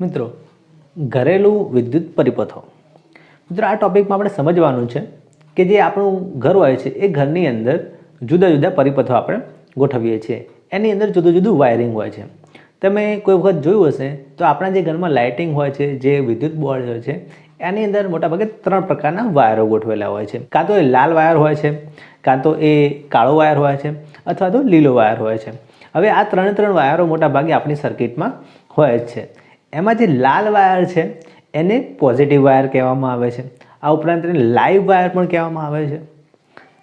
મિત્રો, ઘરેલું વિદ્યુત પરિપથો. મિત્રો, આ ટોપિકમાં આપણે સમજવાનું છે કે જે આપણું ઘર હોય છે, એ ઘરની અંદર જુદા જુદા પરિપથો આપણે ગોઠવીએ છીએ. એની અંદર જુદું જુદું વાયરિંગ હોય છે. તમે કોઈ વખત જોયું હશે, તો આપણા જે ઘરમાં લાઇટિંગ હોય છે, જે વિદ્યુત બોર્ડ હોય છે, એની અંદર મોટાભાગે ત્રણ પ્રકારના વાયરો ગોઠવેલા હોય છે. કાં તો એ લાલ વાયર હોય છે, કાં તો એ કાળો વાયર હોય છે, અથવા તો લીલો વાયર હોય છે. હવે આ ત્રણે ત્રણ વાયરો મોટાભાગે આપણી સર્કિટમાં હોય જ છે. એમાં જે લાલ વાયર છે, એને પોઝિટિવ વાયર કહેવામાં આવે છે. આ ઉપરાંત એને લાઈવ વાયર પણ કહેવામાં આવે છે.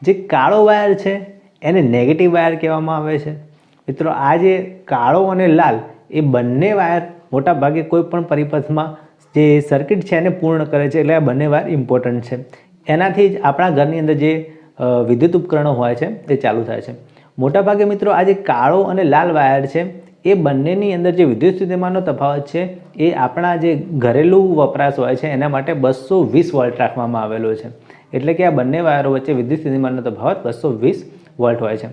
જે કાળો વાયર છે, એને નેગેટિવ વાયર કહેવામાં આવે છે. મિત્રો, આ જે કાળો અને લાલ, એ બંને વાયર મોટાભાગે કોઈ પણ પરિપથમાં જે સર્કિટ છે, એને પૂર્ણ કરે છે, એટલે આ બંને વાયર ઇમ્પોર્ટન્ટ છે. એનાથી જ આપણા ઘરની અંદર જે વિદ્યુત ઉપકરણો હોય છે, તે ચાલુ થાય છે. મોટાભાગે મિત્રો, આ જે કાળો અને લાલ વાયર છે એ બંનેની અંદર જે વિદ્યુત સ્થિતિમાનનો તફાવત છે, એ આપણા જે ઘરેલું વપરાશ હોય છે, એના માટે બસો વીસ વોલ્ટ રાખવામાં આવેલો છે. એટલે કે આ બંને વાયરો વચ્ચે વિદ્યુત સ્થિતિમાનનો તફાવત બસો વીસ વોલ્ટ હોય છે.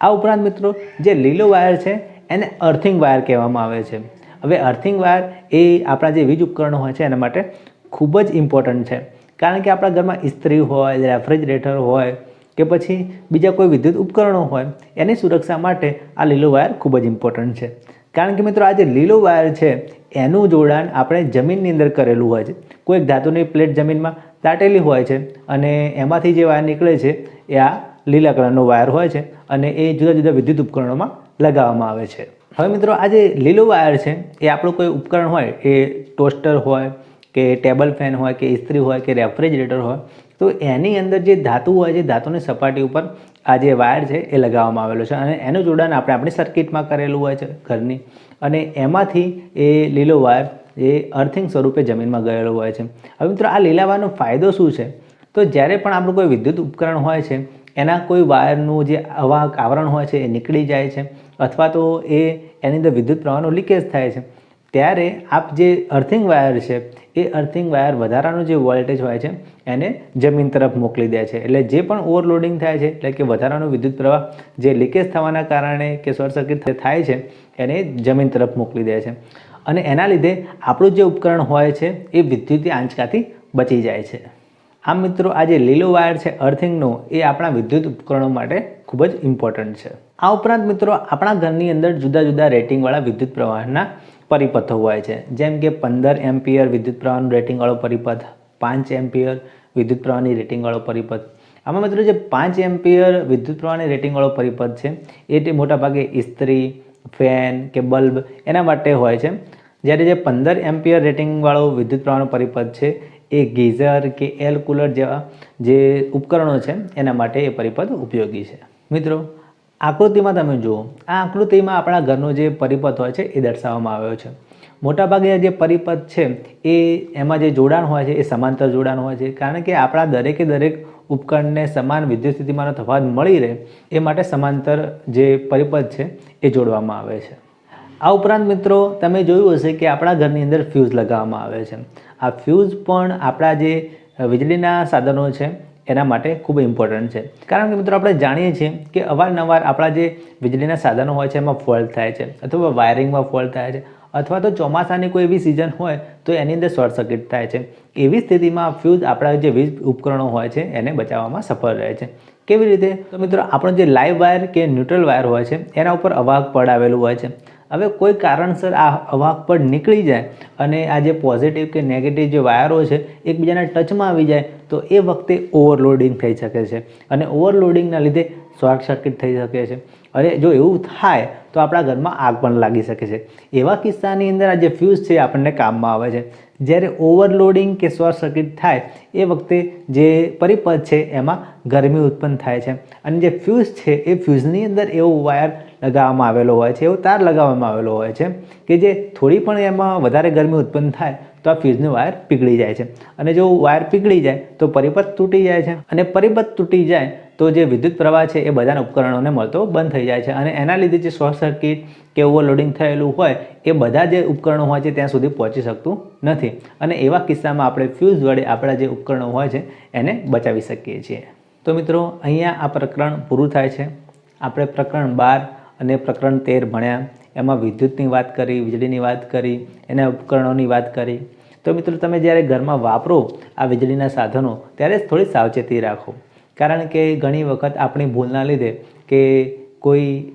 આ ઉપરાંત મિત્રો, જે લીલો વાયર છે, એને અર્થિંગ વાયર કહેવામાં આવે છે. હવે અર્થિંગ વાયર એ આપણા જે વીજ ઉપકરણો હોય છે, એના માટે ખૂબ જ ઇમ્પોર્ટન્ટ છે. કારણ કે આપણા ઘરમાં ઇસ્ત્રી હોય, રેફ્રિજરેટર હોય કે પછી બીજા કોઈ વિદ્યુત ઉપકરણો હોય, એની સુરક્ષા માટે આ લીલો વાયર ખૂબ જ ઇમ્પોર્ટન્ટ છે. કારણ કે મિત્રો, આ જે લીલો વાયર છે, એનું જોડાણ આપણે જમીનની અંદર કરેલું હોય છે. કોઈ એક ધાતુની પ્લેટ જમીનમાં દાટેલી હોય છે અને એમાંથી જે વાયર નીકળે છે, એ આ લીલા કલરનો વાયર હોય છે અને એ જુદા જુદા વિદ્યુત ઉપકરણોમાં લગાવવામાં આવે છે. હવે મિત્રો, આ જે લીલો વાયર છે, એ આપણું કોઈ ઉપકરણ હોય, એ ટોસ્ટર હોય કે ટેબલ ફેન હોય કે ઇસ્ત્રી હોય કે રેફ્રિજરેટર હોય, તો એની અંદર જે ધાતુ હોય છે ધાતુની સપાટી ઉપર આ જે વાયર છે એ લગાવવામાં આવેલો છે અને એનું જોડાણ આપણે આપણી સર્કિટમાં કરેલું હોય છે ઘરની. અને એમાંથી એ લીલો વાયર એ અર્થિંગ સ્વરૂપે જમીનમાં ગયેલો હોય છે. હવે મિત્રો, આ લીલા વાયરનો ફાયદો શું છે? તો જ્યારે પણ આપણું કોઈ વિદ્યુત ઉપકરણ હોય છે, એના કોઈ વાયરનું જે હવા આવરણ હોય છે એ નીકળી જાય છે અથવા તો એ એની અંદર વિદ્યુત પ્રવાહનો લીકેજ થાય છે. ત્યારે આપ જે અર્થિંગ વાયર છે, એ અર્થિંગ વાયર વધારાનું જે વોલ્ટેજ હોય છે, એને જમીન તરફ મોકલી દે છે. એટલે જે પણ ઓવરલોડિંગ થાય છે, એટલે કે વધારાનો વિદ્યુત પ્રવાહ જે લીકેજ થવાના કારણે કે શોર્ટ સર્કિટ થાય છે, એને જમીન તરફ મોકલી દે છે. અને એના લીધે આપણું જે ઉપકરણ હોય છે, એ વિદ્યુતીય આંચકાથી બચી જાય છે. આમ મિત્રો, આ જે લીલો વાયર છે અર્થિંગનો એ આપણા વિદ્યુત ઉપકરણો માટે ખૂબ જ ઇમ્પોર્ટન્ટ છે. આ ઉપરાંત મિત્રો, આપણા ઘરની અંદર જુદા જુદા રેટિંગવાળા વિદ્યુત પ્રવાહના પરિપથો હોય છે. જેમ કે પંદર એમ્પિયર વિદ્યુત પ્રવાહનું રેટિંગવાળો પરિપથ, પાંચ એમ્પિયર વિદ્યુત પ્રવાહની રેટિંગવાળો પરિપથ. આમાં મિત્રો જે પાંચ એમ્પિયર વિદ્યુત પ્રવાહની રેટિંગવાળો પરિપથ છે, એ તે મોટાભાગે ઇસ્ત્રી, ફેન કે બલ્બ એના માટે હોય છે. જ્યારે જે પંદર એમ્પિયર રેટિંગવાળો વિદ્યુત પ્રવાહનો પરિપથ છે, એ ગીઝર કે એર કુલર જેવા જે ઉપકરણો છે, એના માટે એ પરિપથ ઉપયોગી છે. મિત્રો આકૃતિમાં તમે જુઓ, આ આકૃતિમાં આપણા ઘરનો જે પરિપથ હોય છે એ દર્શાવવામાં આવ્યો છે. મોટાભાગે જે પરિપથ છે એ એમાં જે જોડાણ હોય છે એ સમાંતર જોડાણ હોય છે. કારણ કે આપણા દરેકે દરેક ઉપકરણને સમાન વિદ્યુત સ્થિતિમાંનો તફાવત મળી રહે, એ માટે સમાંતર જે પરિપથ છે એ જોડવામાં આવે છે. આ ઉપરાંત મિત્રો, તમે જોયું હશે કે આપણા ઘરની અંદર ફ્યુઝ લગાવવામાં આવે છે. આ ફ્યુઝ પણ આપણા જે વીજળીના સાધનો છે એના માટે ખૂબ ઇમ્પોર્ટન્ટ છે. કારણ કે મિત્રો આપણે જાણીએ છીએ કે અવારનવાર આપણા જે વીજળીના સાધનો હોય છે, એમાં ફોલ્ટ થાય છે, અથવા વાયરિંગમાં ફોલ્ટ થાય છે, અથવા તો ચોમાસાની કોઈ એવી સિઝન હોય તો એની અંદર શોર્ટ સર્કિટ થાય છે. એવી સ્થિતિમાં ફ્યુઝ આપણા જે વીજ ઉપકરણો હોય છે, એને બચાવવામાં સફળ રહે છે. કેવી રીતે? તો મિત્રો આપણો જે લાઈવ વાયર કે ન્યુટ્રલ વાયર હોય છે, એના ઉપર અવાહક પડ આવેલું હોય છે. હવે કોઈ કારણસર આ અવાહક પડ નીકળી જાય અને આ જે પોઝિટિવ કે નેગેટિવ જે વાયરો છે, એકબીજાના ટચમાં આવી જાય, તો એ વખતે ઓવરલોડિંગ થઈ શકે છે. અને ઓવરલોડિંગના લીધે શોર્ટ સર્કિટ થઈ શકે છે. અને જો એવું થાય, તો આપણા ઘરમાં આગ પણ લાગી શકે છે. એવા કિસ્સાની અંદર આ જે ફ્યુઝ છે આપણને કામમાં આવે છે. જ્યારે ઓવરલોડિંગ કે શોર્ટ સર્કિટ થાય, એ વખતે જે પરિપથ છે, એમાં ગરમી ઉત્પન્ન થાય છે. અને જે ફ્યુઝ છે, એ ફ્યુઝની અંદર એવો વાયર લગાવવામાં આવેલો હોય છે, એવો તાર લગાવવામાં આવેલો હોય છે, કે જે થોડી પણ એમાં વધારે ગરમી ઉત્પન્ન થાય, તો આ ફ્યુઝનો વાયર પીગળી જાય છે. અને જો વાયર પીગળી જાય, તો પરિપથ તૂટી જાય છે. અને પરિપથ તૂટી જાય તો જે વિદ્યુત પ્રવાહ છે એ બધાના ઉપકરણોને મળતો બંધ થઈ જાય છે અને એના લીધે જે શોર્ટ સર્કિટ કે ઓવરલોડિંગ થયેલું હોય એ બધા જે ઉપકરણો હોય છે ત્યાં સુધી પહોંચી શકતું નથી. અને એવા કિસ્સામાં આપણે ફ્યુઝ વડે આપણા જે ઉપકરણો હોય છે એને બચાવી શકીએ છીએ. તો મિત્રો, અહીંયા આ પ્રકરણ પૂરું થાય છે. આપણે પ્રકરણ બાર અને પ્રકરણ તેર ભણ્યા. એમાં વિદ્યુતની વાત કરી, વીજળીની વાત કરી, એના ઉપકરણોની વાત કરી. તો મિત્રો, તમે જ્યારે ઘરમાં વાપરો આ વીજળીના સાધનો, ત્યારે થોડી સાવચેતી રાખો. કારણ કે ઘણી વખત આપણી ભૂલના લીધે કે કોઈ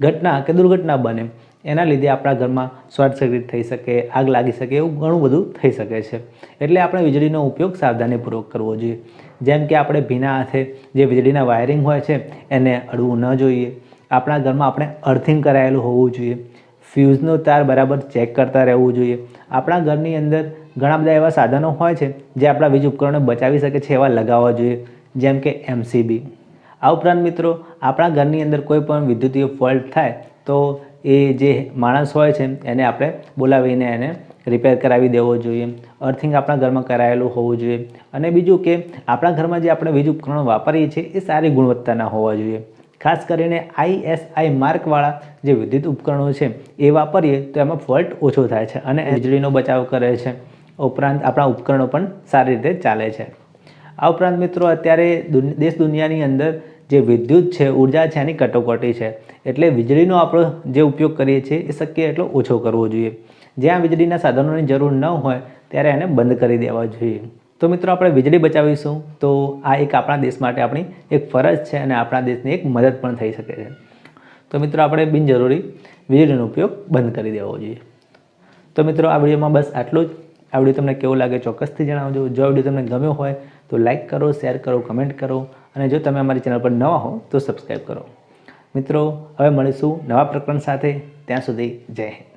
ઘટના કે દુર્ઘટના બને, એના લીધે આપણા ઘરમાં શોર્ટ સર્કિટ થઈ શકે, આગ લાગી શકે એવું ઘણું બધું થઈ શકે છે. એટલે આપણે વીજળીનો ઉપયોગ સાવધાનીપૂર્વક કરવો જોઈએ. જેમ કે આપણે ભીના હાથે જે વીજળીના વાયરિંગ હોય છે, એને અડવું ન જોઈએ. આપણા ઘરમાં આપણે અર્થિંગ કરાયેલું હોવું જોઈએ. ફ્યુઝનો તાર બરાબર ચેક કરતા રહેવું જોઈએ. આપણા ઘરની અંદર ઘણા બધા એવા સાધનો હોય છે, જે આપણા વીજ ઉપકરણો બચાવી શકે છે એવા લગાવવા જોઈએ. જેમ કે એમસીબી આ ઉપરાંત મિત્રો, આપણા ઘરની અંદર કોઈ પણ વિદ્યુતીય ફોલ્ટ થાય, તો એ જે માણસ હોય છે, એને આપણે બોલાવીને એને રિપેર કરાવી દેવો જોઈએ અર્થિંગ આપણા ઘરમાં કરાયેલું હોવું જોઈએ. અને બીજું કે, આપણા ઘરમાં જે આપણે વીજ ઉપકરણો વાપરીએ છીએ, એ સારી ગુણવત્તાના હોવા જોઈએ. ખાસ કરીને આઈએસઆઈ માર્કવાળા જે વિદ્યુત ઉપકરણો છે, એ વાપરીએ તો એમાં ફોલ્ટ ઓછો થાય છે અને વીજળીનો બચાવ કરે છે. ઉપરાંત આપણા ઉપકરણો પણ સારી રીતે ચાલે છે. આ ઉપરાંત મિત્રો અત્યારે દેશ દુનિયાની અંદર જે વિદ્યુત છે, ઊર્જા છે, એની કટોકટી છે. એટલે વીજળીનો આપણો જે ઉપયોગ કરીએ છીએ એ શક્ય એટલો ઓછો કરવો જોઈએ. જ્યાં વીજળીના સાધનોની જરૂર ન હોય, ત્યારે એને બંધ કરી દેવા જોઈએ. તો મિત્રો આપણે વીજળી બચાવીશું. તો આ એક આપણા દેશ માટે આપણી એક ફરજ છે અને આપણા દેશની એક મદદ પણ થઈ શકે છે. તો મિત્રો આપણે બિનજરૂરી વીજળીનો ઉપયોગ બંધ કરી દેવો જોઈએ. તો મિત્રો આ વિડીયોમાં બસ આટલું જ. આ વીડિયો તમને કેવો લાગે ચોક્કસથી જણાવજો. જો આ વીડિયો તમને ગમ્યો હોય તો લાઇક કરો શેર કરો કમેન્ટ કરો અને જો તમે અમારી ચેનલ પર નવા હો તો સબસ્ક્રાઈબ કરો. મિત્રો, હવે મળીશું નવા પ્રકરણ સાથે. ત્યાં સુધી જય હિન્દ.